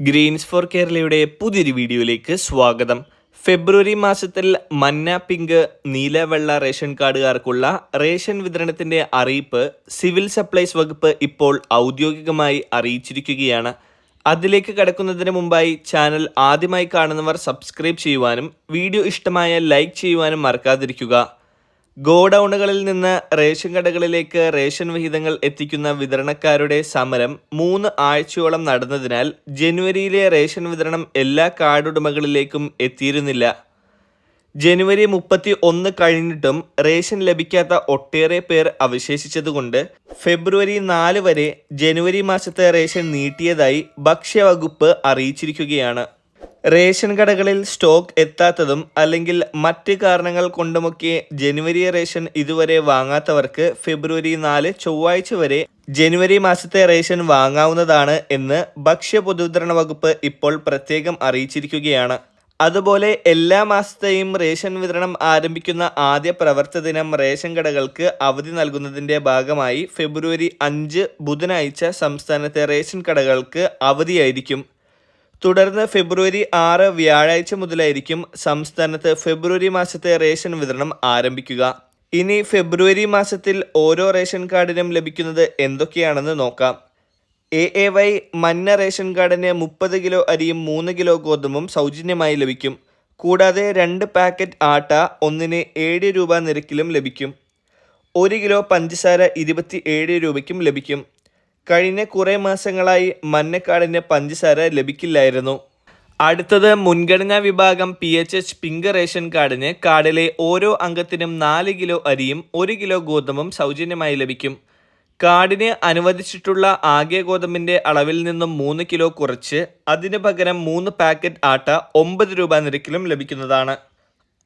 Green's four കേരളയുടെ പുതിയൊരു വീഡിയോയിലേക്ക് സ്വാഗതം. ഫെബ്രുവരി മാസത്തിൽ മന്ന പിങ്ക് നീല വെള്ള റേഷൻ കാർഡുകാർക്കുള്ള റേഷൻ വിതരണത്തിന്റെ അറിയിപ്പ് സിവിൽ സപ്ലൈസ് വകുപ്പ് ഇപ്പോൾ ഔദ്യോഗികമായി അറിയിച്ചിരിക്കുകയാണ്. അതിലേക്ക് കടക്കുന്നതിന് മുമ്പായി ചാനൽ ആദ്യമായി കാണുന്നവർ സബ്സ്ക്രൈബ് ചെയ്യുവാനും വീഡിയോ ഇഷ്ടമായ ലൈക്ക് ചെയ്യുവാനും മറക്കാതിരിക്കുക. ഗോഡൌണുകളിൽ നിന്ന് റേഷൻ കടകളിലേക്ക് റേഷൻ വിഹിതങ്ങൾ എത്തിക്കുന്ന വിതരണക്കാരുടെ സമരം മൂന്ന് ആഴ്ചയോളം നടന്നതിനാൽ ജനുവരിയിലെ റേഷൻ വിതരണം എല്ലാ കാർഡുടമകളിലേക്കും എത്തിയിരുന്നില്ല. ജനുവരി മുപ്പത്തി ഒന്ന് കഴിഞ്ഞിട്ടും റേഷൻ ലഭിക്കാത്ത ഒട്ടേറെ പേർ അവശേഷിച്ചതുകൊണ്ട് ഫെബ്രുവരി നാല് വരെ ജനുവരി മാസത്തെ റേഷൻ നീട്ടിയതായി ഭക്ഷ്യവകുപ്പ് അറിയിച്ചിരിക്കുകയാണ്. റേഷൻ കടകളിൽ സ്റ്റോക്ക് എത്താത്തതും അല്ലെങ്കിൽ മറ്റ് കാരണങ്ങൾ കൊണ്ടുമൊക്കെ ജനുവരി റേഷൻ ഇതുവരെ വാങ്ങാത്തവർക്ക് ഫെബ്രുവരി നാല് ചൊവ്വാഴ്ച വരെ ജനുവരി മാസത്തെ റേഷൻ വാങ്ങാവുന്നതാണ് എന്ന് ഭക്ഷ്യ പൊതുവിതരണ വകുപ്പ് ഇപ്പോൾ പ്രത്യേകം അറിയിച്ചിരിക്കുകയാണ്. അതുപോലെ എല്ലാ മാസത്തെയും റേഷൻ വിതരണം ആരംഭിക്കുന്ന ആദ്യ പ്രവർത്ത ദിനം റേഷൻ കടകൾക്ക് അവധി നൽകുന്നതിന്റെ ഭാഗമായി ഫെബ്രുവരി അഞ്ച് ബുധനാഴ്ച സംസ്ഥാനത്തെ റേഷൻ കടകൾക്ക് അവധിയായിരിക്കും. തുടർന്ന് ഫെബ്രുവരി ആറ് വ്യാഴാഴ്ച മുതലായിരിക്കും സംസ്ഥാനത്ത് ഫെബ്രുവരി മാസത്തെ റേഷൻ വിതരണം ആരംഭിക്കുക. ഇനി ഫെബ്രുവരി മാസത്തിൽ ഓരോ റേഷൻ കാർഡിനും ലഭിക്കുന്നത് എന്തൊക്കെയാണെന്ന് നോക്കാം. എ എ വൈ മഞ്ഞ റേഷൻ കാർഡിന് മുപ്പത് കിലോ അരിയും മൂന്ന് കിലോ ഗോതമ്പും സൗജന്യമായി ലഭിക്കും. കൂടാതെ രണ്ട് പാക്കറ്റ് ആട്ട ഒന്നിന് ഏഴ് രൂപ നിരക്കിലും ലഭിക്കും. ഒരു കിലോ പഞ്ചസാര ഇരുപത്തി ഏഴ് രൂപയ്ക്കും ലഭിക്കും. കഴിഞ്ഞ കുറേ മാസങ്ങളായി മഞ്ഞക്കാടിന് പഞ്ചസാര ലഭിക്കില്ലായിരുന്നു. അടുത്തത് മുൻഗണനാ വിഭാഗം P H H pink ration കാർഡിന് കാർഡിലെ ഓരോ അംഗത്തിനും നാല് കിലോ അരിയും ഒരു കിലോ ഗോതമ്പും സൗജന്യമായി ലഭിക്കും. കാർഡിന് അനുവദിച്ചിട്ടുള്ള ആകെ ഗോതമ്പിന്റെ അളവിൽ നിന്നും മൂന്ന് കിലോ കുറച്ച് അതിന് പകരം മൂന്ന് പാക്കറ്റ് ആട്ട ഒമ്പത് രൂപ നിരക്കിലും ലഭിക്കുന്നതാണ്.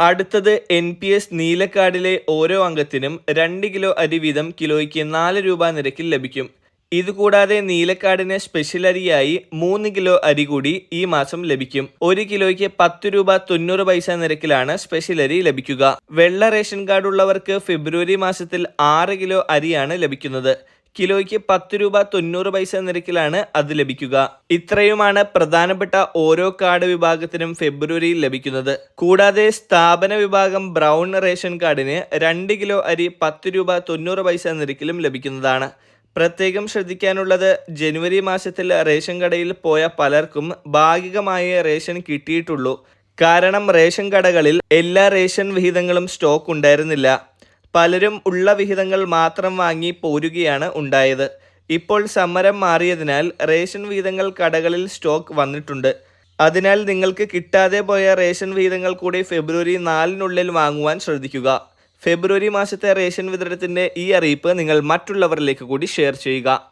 അടുത്തത് എൻ പി എസ് നീലക്കാർഡിലെ ഓരോ അംഗത്തിനും രണ്ട് കിലോ അരി വീതം കിലോയ്ക്ക് നാല് രൂപ നിരക്കിൽ ലഭിക്കും. ഇതുകൂടാതെ നീലക്കാടിന് സ്പെഷ്യൽ അരിയായി മൂന്ന് കിലോ അരി കൂടി ഈ മാസം ലഭിക്കും. ഒരു കിലോയ്ക്ക് പത്ത് രൂപ തൊണ്ണൂറ് പൈസ നിരക്കിലാണ് സ്പെഷ്യൽ അരി ലഭിക്കുക. വെള്ള റേഷൻ കാർഡ് ഉള്ളവർക്ക് ഫെബ്രുവരി മാസത്തിൽ ആറ് കിലോ അരിയാണ് ലഭിക്കുന്നത്. കിലോയ്ക്ക് പത്ത് രൂപ തൊണ്ണൂറ് പൈസ നിരക്കിലാണ് അത് ലഭിക്കുക. ഇത്രയുമാണ് പ്രധാനപ്പെട്ട ഓരോ കാർഡ് വിഭാഗത്തിനും ഫെബ്രുവരിയിൽ ലഭിക്കുന്നത്. കൂടാതെ സ്ഥാപന വിഭാഗം ബ്രൗൺ റേഷൻ കാർഡിന് രണ്ട് കിലോ അരി പത്ത് രൂപ തൊണ്ണൂറ് പൈസ നിരക്കിലും ലഭിക്കുന്നതാണ്. പ്രത്യേകം ശ്രദ്ധിക്കാനുള്ളത് ജനുവരി മാസത്തിൽ റേഷൻ കടയിൽ പോയ പലർക്കും ഭാഗികമായ റേഷൻ കിട്ടിയിട്ടുള്ളൂ. കാരണം റേഷൻ കടകളിൽ എല്ലാ റേഷൻ വിഹിതങ്ങളും സ്റ്റോക്ക് ഉണ്ടായിരുന്നില്ല. പലരും ഉള്ള വിഹിതങ്ങൾ മാത്രം വാങ്ങി പോരുകയാണ് ഉണ്ടായത്. ഇപ്പോൾ സമരം മാറിയതിനാൽ റേഷൻ വിഹിതങ്ങൾ കടകളിൽ സ്റ്റോക്ക് വന്നിട്ടുണ്ട്. അതിനാൽ നിങ്ങൾക്ക് കിട്ടാതെ പോയ റേഷൻ വിഹിതങ്ങൾ കൂടി ഫെബ്രുവരി നാലിനുള്ളിൽ വാങ്ങുവാൻ ശ്രദ്ധിക്കുക. ഫെബ്രുവരി മാസത്തെ റേഷൻ വിതരണത്തിന്റെ ഈ അറിയിപ്പ് നിങ്ങൾ മറ്റുള്ളവരിലേക്ക് കൂടി ഷെയർ ചെയ്യുക.